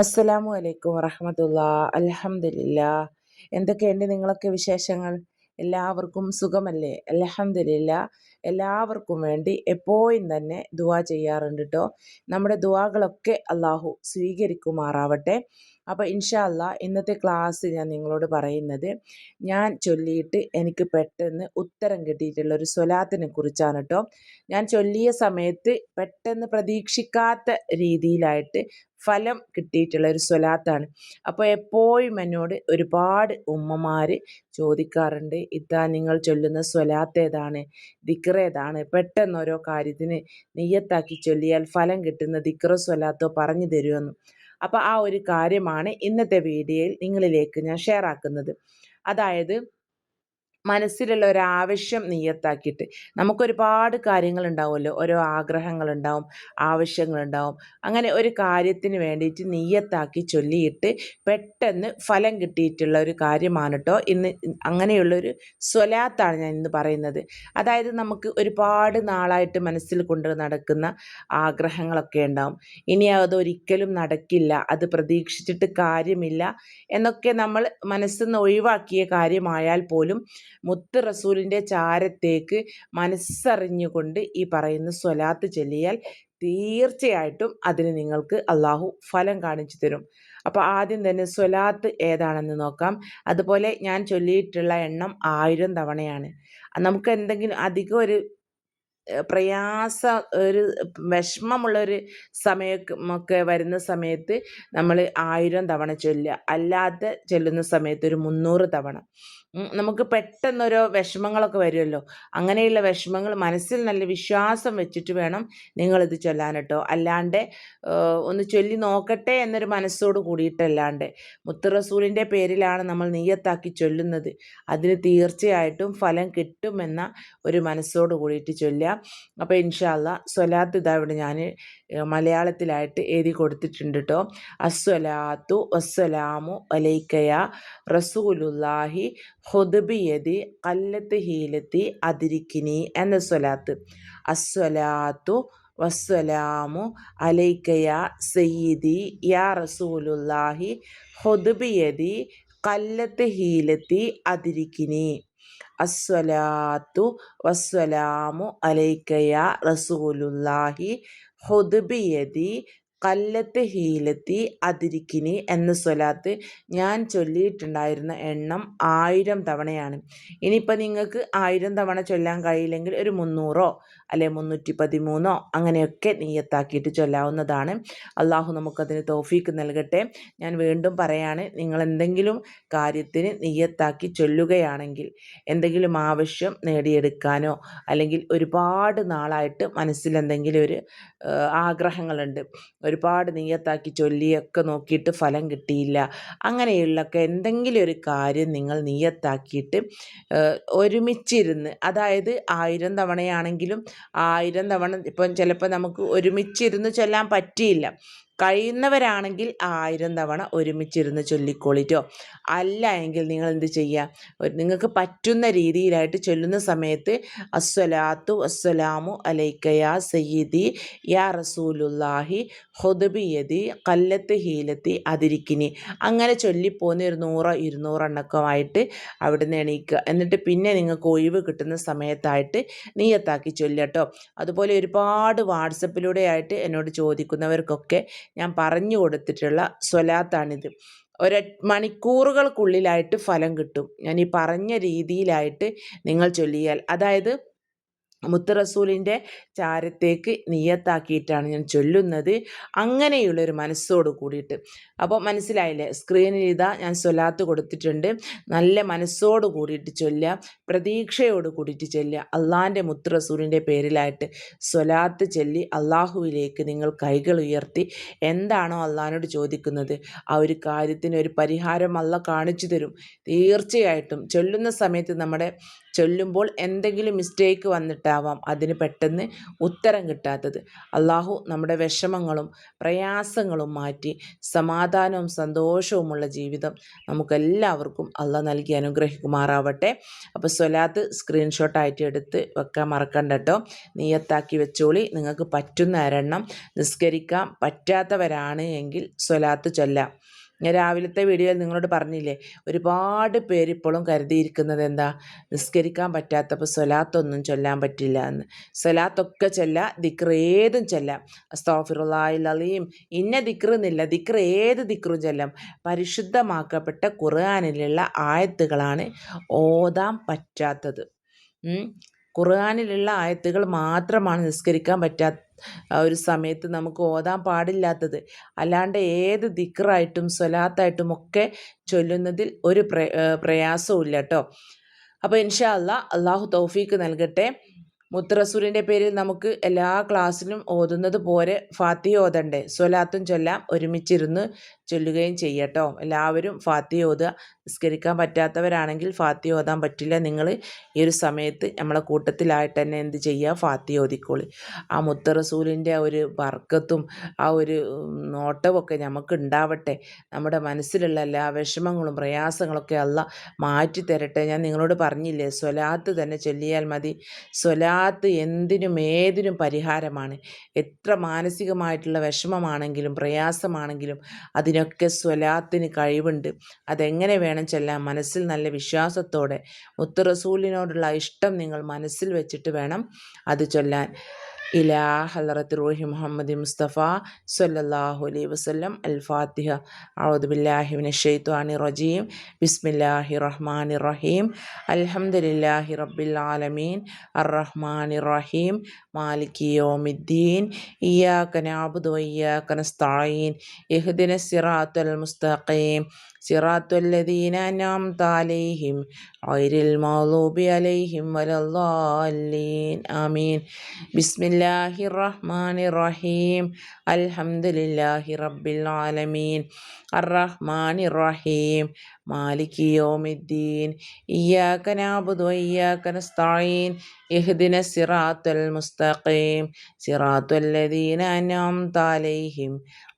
അസ്സലാമു അലൈക്കും വറഹമത്തുള്ള. അലഹമില്ല എന്തൊക്കെയുണ്ട് നിങ്ങളൊക്കെ വിശേഷങ്ങൾ? എല്ലാവർക്കും സുഖമല്ലേ? അലഹമില്ല എല്ലാവർക്കും വേണ്ടി എപ്പോഴും തന്നെ ദുവാ ചെയ്യാറുണ്ട് കേട്ടോ നമ്മുടെ ദുവാകളൊക്കെ അള്ളാഹു സ്വീകരിക്കുമാറാവട്ടെ. അപ്പോൾ ഇൻഷാല്ല ഇന്നത്തെ ക്ലാസ് ഞാൻ നിങ്ങളോട് പറയുന്നത് ഞാൻ ചൊല്ലിയിട്ട് എനിക്ക് പെട്ടെന്ന് ഉത്തരം കിട്ടിയിട്ടുള്ള ഒരു സ്വലാത്തിനെ കുറിച്ചാണ് കേട്ടോ ഞാൻ ചൊല്ലിയ സമയത്ത് പെട്ടെന്ന് പ്രതീക്ഷിക്കാത്ത രീതിയിലായിട്ട് ഫലം കിട്ടിയിട്ടുള്ള ഒരു സ്വലാത്താണ്. അപ്പോൾ എപ്പോഴും എന്നോട് ഒരുപാട് ഉമ്മമാർ ചോദിക്കാറുണ്ട് ഇതാ നിങ്ങൾ ചൊല്ലുന്ന സ്വലാത്ത് ഏതാണ്? ദിക്ർ ഏതാണ്? പെട്ടെന്ന് ഓരോ കാര്യത്തിന് നെയ്യത്താക്കി ചൊല്ലിയാൽ ഫലം കിട്ടുന്ന ദിക്റ സ്വലാത്തോ പറഞ്ഞു തരുമെന്ന്. അപ്പോൾ ആ ഒരു കാര്യമാണ് ഇന്നത്തെ വീഡിയോയിൽ നിങ്ങളിലേക്ക് ഞാൻ ഷെയർ ആക്കുന്നത്. അതായത് മനസ്സിലുള്ള ഒരു ആവശ്യം നീയത്താക്കിയിട്ട് നമുക്കൊരുപാട് കാര്യങ്ങളുണ്ടാവുമല്ലോ. ഓരോ ആഗ്രഹങ്ങളുണ്ടാവും ആവശ്യങ്ങളുണ്ടാവും. അങ്ങനെ ഒരു കാര്യത്തിന് വേണ്ടിയിട്ട് നീയത്താക്കി ചൊല്ലിയിട്ട് പെട്ടെന്ന് ഫലം കിട്ടിയിട്ടുള്ള ഒരു കാര്യമാണ് കേട്ടോ ഇന്ന് അങ്ങനെയുള്ളൊരു സ്വലാത്താണ് ഞാൻ ഇന്ന് പറയുന്നത്. അതായത് നമുക്ക് ഒരുപാട് നാളായിട്ട് മനസ്സിൽ കൊണ്ട് നടക്കുന്ന ആഗ്രഹങ്ങളൊക്കെ ഉണ്ടാവും. ഇനി അതൊരിക്കലും നടക്കില്ല അത് പ്രതീക്ഷിച്ചിട്ട് കാര്യമില്ല എന്നൊക്കെ നമ്മൾ മനസ്സിൽ നിന്ന് ഒഴിവാക്കിയ കാര്യമായാൽ പോലും മുത്ത് റസൂലിന്റെ ചാരത്തേക്ക് മനസ്സറിഞ്ഞുകൊണ്ട് ഈ പറയുന്ന സ്വലാത്ത് ചൊല്ലിയാൽ തീർച്ചയായിട്ടും അതിന് നിങ്ങൾക്ക് അള്ളാഹു ഫലം കാണിച്ചു തരും. അപ്പോൾ ആദ്യം തന്നെ സ്വലാത്ത് ഏതാണെന്ന് നോക്കാം. അതുപോലെ ഞാൻ ചൊല്ലിയിട്ടുള്ള എണ്ണം ആയിരം തവണയാണ്. നമുക്ക് എന്തെങ്കിലും അധികം ഒരു പ്രയാസ ഒരു വിഷമമുള്ളൊരു സമയമൊക്കെ വരുന്ന സമയത്ത് നമ്മൾ ആയിരം തവണ ചൊല്ലുക. അല്ലാതെ ചൊല്ലുന്ന സമയത്ത് ഒരു മുന്നൂറ് തവണ. നമുക്ക് പെട്ടെന്നൊരു വിഷമങ്ങളൊക്കെ വരുമല്ലോ. അങ്ങനെയുള്ള വിഷമങ്ങൾ മനസ്സിൽ നല്ല വിശ്വാസം വെച്ചിട്ട് വേണം നിങ്ങളിത് ചൊല്ലാൻ കേട്ടോ അല്ലാണ്ട് ഒന്ന് ചൊല്ലി നോക്കട്ടെ എന്നൊരു മനസ്സോട് കൂടിയിട്ടല്ലാണ്ട്. മുത്തുറസൂലിന്റെ പേരിലാണ് നമ്മൾ നീയത്താക്കി ചൊല്ലുന്നത്. അതിന് തീർച്ചയായിട്ടും ഫലം കിട്ടുമെന്ന ഒരു മനസ്സോട് കൂടിയിട്ട് ചൊല്ലുക. അപ്പോൾ ഇൻഷാല്ല സ്വലാത്ത് ഇതാ ഇവിടെ ഞാൻ മലയാളത്തിലായിട്ട് എഴുതി കൊടുത്തിട്ടുണ്ട് കേട്ടോ അസ്വലാത്തു വസ്സലാമു അലൈക്കയ റസൂലുല്ലാഹി ഹുദബിയതി കല്ലത്ത് ഹീലത്തി അതിരിക്കിനി എന്ന സ്വലാത്ത്. അസ്വലാത്തു വസ്സലാമു അലൈക്കയ സയ്യിദി യാ റസൂലുല്ലാഹി ഹുദബിയതി കല്ലത്ത് ഹീലത്തി അതിരിക്കിനി അസ്വലാത്തു വസ്സലാമു അലൈക്കയ റസൂലുല്ലാഹി ഹുദ്ബിയതി കല്ലത്ത് ഹീലത്തി അതിരിക്കിനി എന്ന സ്വലാത്ത് ഞാൻ ചൊല്ലിയിട്ടുണ്ടായിരുന്ന എണ്ണം ആയിരം തവണയാണ്. ഇനിയിപ്പോൾ നിങ്ങൾക്ക് ആയിരം തവണ ചൊല്ലാൻ കഴിയില്ലെങ്കിൽ ഒരു മുന്നൂറോ അല്ലെ മുന്നൂറ്റി പതിമൂന്നോ അങ്ങനെയൊക്കെ നീയത്താക്കിയിട്ട് ചൊല്ലാവുന്നതാണ്. അള്ളാഹു നമുക്കതിന് തോഫീക്ക് നൽകട്ടെ. ഞാൻ വീണ്ടും പറയാണ് നിങ്ങൾ എന്തെങ്കിലും കാര്യത്തിന് നീയത്താക്കി ചൊല്ലുകയാണെങ്കിൽ എന്തെങ്കിലും ആവശ്യം നേടിയെടുക്കാനോ അല്ലെങ്കിൽ ഒരുപാട് നാളായിട്ട് മനസ്സിൽ എന്തെങ്കിലും ഒരു ആഗ്രഹങ്ങളുണ്ട്. ഒരുപാട് നീയത്താക്കി ചൊല്ലിയൊക്കെ നോക്കിയിട്ട് ഫലം കിട്ടിയില്ല. അങ്ങനെയുള്ളൊക്കെ എന്തെങ്കിലും ഒരു കാര്യം നിങ്ങൾ നീയത്താക്കിയിട്ട് ഒരുമിച്ചിരുന്ന് അതായത് ആയിരം തവണയാണെങ്കിലും ആയിരം തവണ ഇപ്പം ചിലപ്പോൾ നമുക്ക് ഒരുമിച്ചിരുന്ന് ചൊല്ലാൻ പറ്റിയില്ല. കഴിയുന്നവരാണെങ്കിൽ ആയിരം തവണ ഒരുമിച്ചിരുന്ന് ചൊല്ലിക്കോളിറ്റോ അല്ല എങ്കിൽ നിങ്ങൾ എന്ത് ചെയ്യുക നിങ്ങൾക്ക് പറ്റുന്ന രീതിയിലായിട്ട് ചൊല്ലുന്ന സമയത്ത് അസ്വലാത്തു അസ്സലാമു അലൈക്കയാ സയ്യിദി യാ റസൂലുല്ലാഹി ഹൊദബിയതി കല്ലത്ത് ഹീലത്തി അതിരിക്കിനി. അങ്ങനെ ചൊല്ലിപ്പോകുന്ന ഒരു നൂറോ ഇരുന്നൂറെണ്ണക്കമായിട്ട് അവിടുന്ന് എണീക്കുക. എന്നിട്ട് പിന്നെ നിങ്ങൾക്ക് ഒഴിവ് കിട്ടുന്ന സമയത്തായിട്ട് നീയത്താക്കി ചൊല്ലട്ടോ അതുപോലെ ഒരുപാട് വാട്സപ്പിലൂടെ ആയിട്ട് എന്നോട് ചോദിക്കുന്നവർക്കൊക്കെ ഞാൻ പറഞ്ഞു കൊടുത്തിട്ടുള്ള സ്വലാത്താണിത്. ഒരു മണിക്കൂറുകൾക്കുള്ളിലായിട്ട് ഫലം കിട്ടും. ഞാൻ ഈ പറഞ്ഞ രീതിയിലായിട്ട് നിങ്ങൾ ചൊല്ലിയാൽ. അതായത് മുത്ത് റസൂലിന്റെ ചാരത്തേക്ക് നിയത്താക്കിയിട്ടാണ് ഞാൻ ചൊല്ലുന്നത്. അങ്ങനെയുള്ളൊരു മനസ്സോട് കൂടിയിട്ട്. അപ്പോൾ മനസ്സിലായില്ലേ? സ്ക്രീനിൽ ഇതാ ഞാൻ സ്വലാത്ത് കൊടുത്തിട്ടുണ്ട്. നല്ല മനസ്സോട് കൂടിയിട്ട് ചൊല്ലുക പ്രതീക്ഷയോട് കൂടിയിട്ട് ചൊല്ലുക. അള്ളാന്റെ മുത്ത് റസൂലിന്റെ പേരിലായിട്ട് സ്വലാത്ത് ചൊല്ലി അള്ളാഹുവിലേക്ക് നിങ്ങൾ കൈകൾ ഉയർത്തി. എന്താണോ അള്ളഹാനോട് ചോദിക്കുന്നത്? ആ ഒരു കാര്യത്തിന് ഒരു പരിഹാരം അല്ല കാണിച്ചു തരും. തീർച്ചയായിട്ടും. ചൊല്ലുന്ന സമയത്ത് നമ്മുടെ ചൊല്ലുമ്പോൾ എന്തെങ്കിലും മിസ്റ്റേക്ക് വന്നിട്ടാവാം അതിന് പെട്ടെന്ന് ഉത്തരം കിട്ടാത്തത്. അള്ളാഹു നമ്മുടെ വിഷമങ്ങളും പ്രയാസങ്ങളും മാറ്റി സമാധാനവും സന്തോഷവുമുള്ള ജീവിതം നമുക്കെല്ലാവർക്കും അള്ളാഹ് നൽകി അനുഗ്രഹിക്കുമാറാവട്ടെ. അപ്പോൾ സ്വലാത്ത് സ്ക്രീൻഷോട്ടായിട്ട് എടുത്ത് വെക്കാൻ മറക്കണ്ട കേട്ടോ. നീയത്താക്കി വെച്ചോളി. നിങ്ങൾക്ക് പറ്റുന്ന ഒരെണ്ണം നിസ്കരിക്കാൻ പറ്റാത്തവരാണ് എങ്കിൽ സ്വലാത്ത് ചൊല്ലാം. ഞാൻ രാവിലത്തെ വീഡിയോയിൽ നിങ്ങളോട് പറഞ്ഞില്ലേ ഒരുപാട് പേര് ഇപ്പോഴും കരുതിയിരിക്കുന്നത് എന്താ നിസ്കരിക്കാൻ പറ്റാത്തപ്പോൾ സ്വലാത്തൊന്നും ചൊല്ലാൻ പറ്റില്ല എന്ന്. സ്വലാത്തൊക്കെ ചൊല്ല ദിക്ർ ഏതും ചൊല്ലാം. അലീം. ഇന്ന ദിക്ർ എന്നില്ല ദിക്ർ ഏത് ദിക്റും ചൊല്ലാം. പരിശുദ്ധമാക്കപ്പെട്ട ഖുർആാനിലുള്ള ആയത്തുകളാണ് ഓതാൻ പറ്റാത്തത്. ഖുർആാനിലുള്ള ആയത്തുകൾ മാത്രമാണ് നിസ്കരിക്കാൻ പറ്റാത്ത ഒരു സമയത്ത് നമുക്ക് ഓതാൻ പാടില്ലാത്തത്. അല്ലാണ്ട് ഏത് ദിക്റായിട്ടും സ്വലാത്തായിട്ടും ഒക്കെ ചൊല്ലുന്നതിൽ ഒരു പ്രയാസവും ഇല്ല കേട്ടോ അപ്പോൾ ഇൻഷാ അല്ലാ അള്ളാഹു തൗഫീക്ക് നൽകട്ടെ. മുത്തറസൂലിന്റെ പേരിൽ നമുക്ക് എല്ലാ ക്ലാസ്സിലും ഓതുന്നത് പോലെ ഫാത്തി ഓതണ്ടേ? സ്വലാത്തും ചൊല്ലാം ഒരുമിച്ചിരുന്ന് ചൊല്ലുകയും ചെയ്യട്ടോ. എല്ലാവരും ഫാത്തി ഓതുക. നിസ്കരിക്കാൻ പറ്റാത്തവരാണെങ്കിൽ ഫാത്തി ഓതാൻ പറ്റില്ല. നിങ്ങൾ ഈ ഒരു സമയത്ത് നമ്മളെ കൂട്ടത്തിലായിട്ട് തന്നെ എന്ത് ചെയ്യുക? ഫാത്തി ഓതിക്കോളി. ആ മുത്തറസൂലിന്റെ ആ ഒരു വർക്കത്തും ആ ഒരു നോട്ടമൊക്കെ നമുക്ക് ഉണ്ടാവട്ടെ. നമ്മുടെ മനസ്സിലുള്ള എല്ലാ വിഷമങ്ങളും പ്രയാസങ്ങളൊക്കെ അല്ല മാറ്റി തരട്ടെ ഞാൻ നിങ്ങളോട് പറഞ്ഞില്ലേ? സ്വലാത്ത് തന്നെ ചൊല്ലിയാൽ മതി. സ്വലാത്ത് എന്തിനും ഏതിനും പരിഹാരമാണ്. എത്ര മാനസികമായിട്ടുള്ള വിഷമമാണെങ്കിലും പ്രയാസമാണെങ്കിലും അതിനൊക്കെ സ്വലാത്തിന് കഴിവുണ്ട്. അതെങ്ങനെ വേണം ചെല്ലാം മനസ്സിൽ നല്ല വിശ്വാസത്തോടെ. മുത്തറസൂലിനോടുള്ള ഇഷ്ടം നിങ്ങൾ മനസ്സിൽ വെച്ചിട്ട് വേണം അത് ചൊല്ലാൻ. ഇലാ ഹലറത്ത് റൂഹി മുഹമ്മദ് മുസ്തഫ സൊല്ലാഹു അലൈ വസ്ലം അൽ ഫാത്തിഹ ഔദുബില്ലാഹിമിന് ഷെയ്ത്വാനി റജീം ബിസ്മില്ലാഹി റഹ്മാൻ റഹീം അൽഹംദുലില്ലാഹി റബ്ബിൽ ആലമീൻ. അർ റഹ്മാൻ റഹീം മാലിക് യോമിദ്ദീൻ. ഇയാ കനാബുദ് വയ്യാ കനസ്തായീൻ യഹ്ദിന സിറാത്തുൽ മുസ്തഖീം. സിറാത്തുല്ലദീന അനാംത അലൈഹിം ഐരിൽ മൗലൂബി അലൈഹിം വലല്ലാലീൻ ആമീൻ ബിസ്മില്ലാഹി റഹ്മാൻ റഹീം അൽഹംദുലില്ലാഹി റബ്ബിൽ ആലമീൻ الرحمن الرحيم مالك يوم الدين إياك نعبد وإياك نستعين اهدنا الصراط المستقيم صراط الذين أنعمت عليهم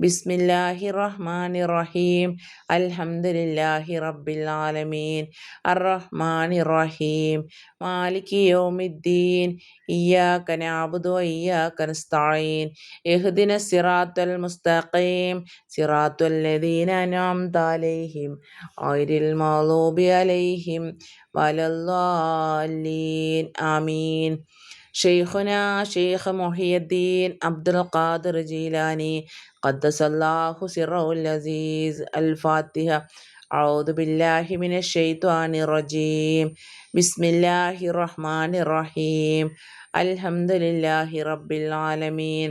ബിസ്മില്ലാഹി റഹ്മാനി റഹീം അൽഹംദുലില്ലാഹി റബ്ബിൽ ആലമീൻ അർറഹ്മാനി റഹീം മാലിക് യൗമിദ്ദീൻ. ഇയ്യാക നഅബ്ദു വഇയ്യാക നസ്തഈൻ. ഇഹ്ദിന സിറാത്തൽ മുസ്തഖീം. സിറാത്തൽ ലദീന അൻഅംത അലൈഹിം. ഗൈറിൽ മഗ്ദൂബി അലൈഹിം. വലല്ലാലീൻ ആമീൻ. ഷെയ്ഖുന ഷെയ്ഖ് മൊഹിയുദ്ദീൻ അബ്ദുൽ ഖാദർ ജീലാനി ഖദ്ദസല്ലാഹു സിറൗൽ അസീസ് അൽ ഫാത്തിഹ أعوذ بالله من الشيطان الرجيم بسم الله الرحمن الرحيم الحمد لله رب العالمين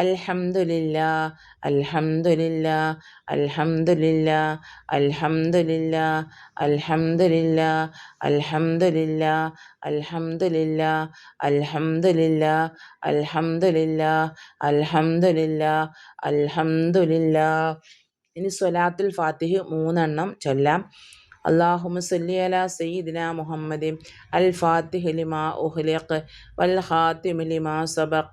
അൽഹംദുലില്ലാ അൽഹംദുലില്ലാ അൽഹംദുലില്ലാ അൽഹംദുലില്ലാ അൽഹംദുലില്ലാ അൽഹംദുലില്ലാ അൽഹംദുലില്ലാ അൽഹംദുലില്ലാ അൽഹംദുലില്ലാ അൽഹംദുലില്ലാ അൽഹംദുലില്ലാ ഇനി സ്വലാത്തുൽ ഫാത്തിഹ് മൂന്നെണ്ണം ചൊല്ലാം اللهم صل على سيدنا محمد الفاتح لما أخلق والخاتم لما سبق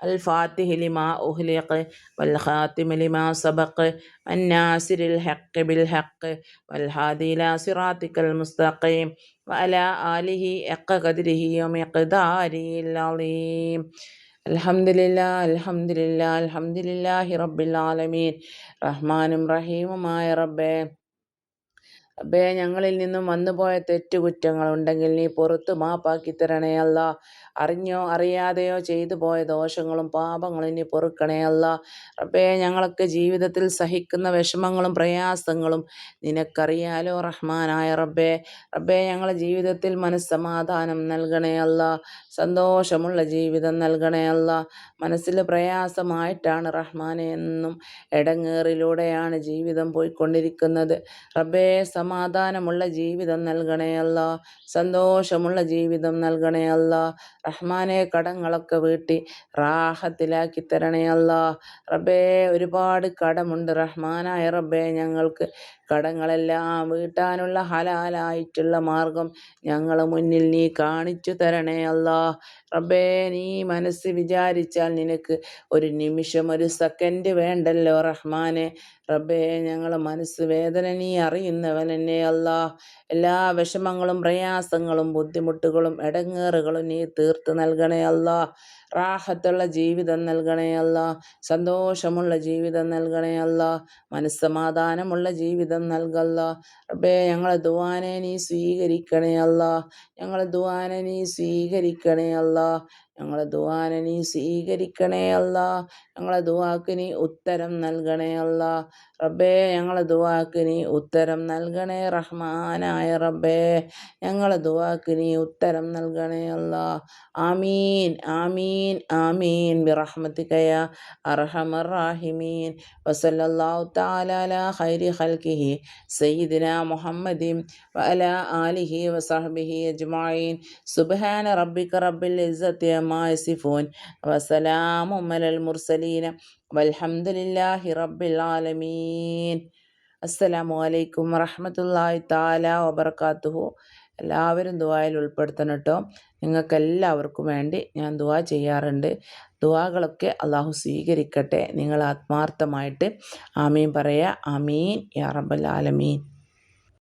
الفاتح لما أهلق والخاتم لما سبق الناصر الحق بالحق والهادي إلى صراطك المستقيم وعلى آله حق قدره ومقداره العظيم الحمد لله الحمد لله الحمد لله رب العالمين رحمن رحيم ما ربي അബേ ഞങ്ങളിൽ നിന്നും വന്നുപോയ തെറ്റുകുറ്റങ്ങളുണ്ടെങ്കിൽ നീ പുറത്തു മാപ്പാക്കി തരണേ അല്ല അറിഞ്ഞോ അറിയാതെയോ ചെയ്തു പോയ ദോഷങ്ങളും പാപങ്ങളും ഇനി പൊറുക്കണേ അല്ല. റബ്ബേ ഞങ്ങളൊക്കെ ജീവിതത്തിൽ സഹിക്കുന്ന വിഷമങ്ങളും പ്രയാസങ്ങളും നിനക്കറിയാലോ റഹ്മാനായ റബ്ബേ. റബ്ബേ ഞങ്ങളെ ജീവിതത്തിൽ മനസ്സമാധാനം നൽകണേ അല്ല. സന്തോഷമുള്ള ജീവിതം നൽകണേ അല്ല. മനസ്സിൽ പ്രയാസമായിട്ടാണ് റഹ്മാനെ എന്നും ഇടങ്ങേറിലൂടെയാണ് ജീവിതം പോയിക്കൊണ്ടിരിക്കുന്നത്. റബ്ബേ സമാധാനമുള്ള ജീവിതം നൽകണേ അല്ല. സന്തോഷമുള്ള ജീവിതം നൽകണേ അല്ല. റഹ്മാനെ കടങ്ങളൊക്കെ വീട്ടി റാഹത്തിലാക്കി തരണേ അല്ലാ റബ്ബേ ഒരുപാട് കടമുണ്ട് റഹ്മാനായ റബ്ബേ ഞങ്ങൾക്ക്. കടങ്ങളെല്ലാം വീട്ടാനുള്ള ഹലാലായിട്ടുള്ള മാർഗം ഞങ്ങളെ മുന്നിൽ നീ കാണിച്ചു തരണേ അല്ലാ. റബ്ബേ നീ മനസ്സ് വിചാരിച്ചാൽ നിനക്ക് ഒരു നിമിഷം ഒരു സെക്കൻഡ് വേണ്ടല്ലോ റഹ്മാനെ. റബ്ബേ ഞങ്ങളെ മനസ്സ് വേദന നീ അറിയുന്നവൻ എന്നെ അല്ലാ. എല്ലാ വിഷമങ്ങളും പ്രയാസങ്ങളും ബുദ്ധിമുട്ടുകളും ഇടങ്ങേറുകളും നീ തീർത്ത് നൽകണേ അല്ല. റാഹത്തുള്ള ജീവിതം നൽകണേ അല്ല. സന്തോഷമുള്ള ജീവിതം നൽകണേ അല്ല. മനസ്സമാധാനമുള്ള ജീവിതം നൽകല്ല. റബ്ബേ ഞങ്ങളെ ദുവാനെ നീ സ്വീകരിക്കണേ അല്ല. ഞങ്ങളെ ദുവാനെ നീ സ്വീകരിക്കണേ അല്ല. ഞങ്ങളെ ദുവാനെ നീ സ്വീകരിക്കണേ അല്ല. ഞങ്ങളെ ദുവാക്ക് നീ ഉത്തരം നൽകണേ അല്ല. റബ്ബേ ഞങ്ങളെ ദുവാക്ക് നീ ഉത്തരം നൽകണേ റഹ്മാനായ റബ്ബേ. ഞങ്ങളെ ദുവാക്ക് നീ ഉത്തരം നൽകണേ അല്ല. ആമീൻ ആമീൻ ആമീൻ. ബിറഹ്മത്തിക്കയ അർഹമർ റാഹിമീൻ. വസല്ലല്ലാഹു തആല അലാ ഖൈരി സയ്യിദിന മുഹമ്മദിൻ വഅലാ ആലിഹി വസഹ്ബിഹി അജ്മഈൻ. സുബ്ഹാന റബ്ബിക റബ്ബിൽ ഇസ്സത്തി അമ്മാ യസിഫൂൻ. വസലാമുൻ അലൽ മുർസലീൻ വൽഹംദുലില്ലാഹി റബ്ബിൽ ആലമീൻ. അസ്സലാമു അലൈക്കും വറഹമത്തല്ലാഹി തആല വബറകാതുഹു. എല്ലാവരും ദുആയിൽ ഉൾപ്പെടുത്തണം കേട്ടോ. നിങ്ങൾക്ക് എല്ലാവർക്കും വേണ്ടി ഞാൻ ദുആ ചെയ്യാറുണ്ട്. ദുവാകളൊക്കെ അള്ളാഹു സ്വീകരിക്കട്ടെ. നിങ്ങൾ ആത്മാർത്ഥമായിട്ട് ആമീൻ പറയുക. ആമീൻ. യാ റബ്ബൽ ആലമീൻ.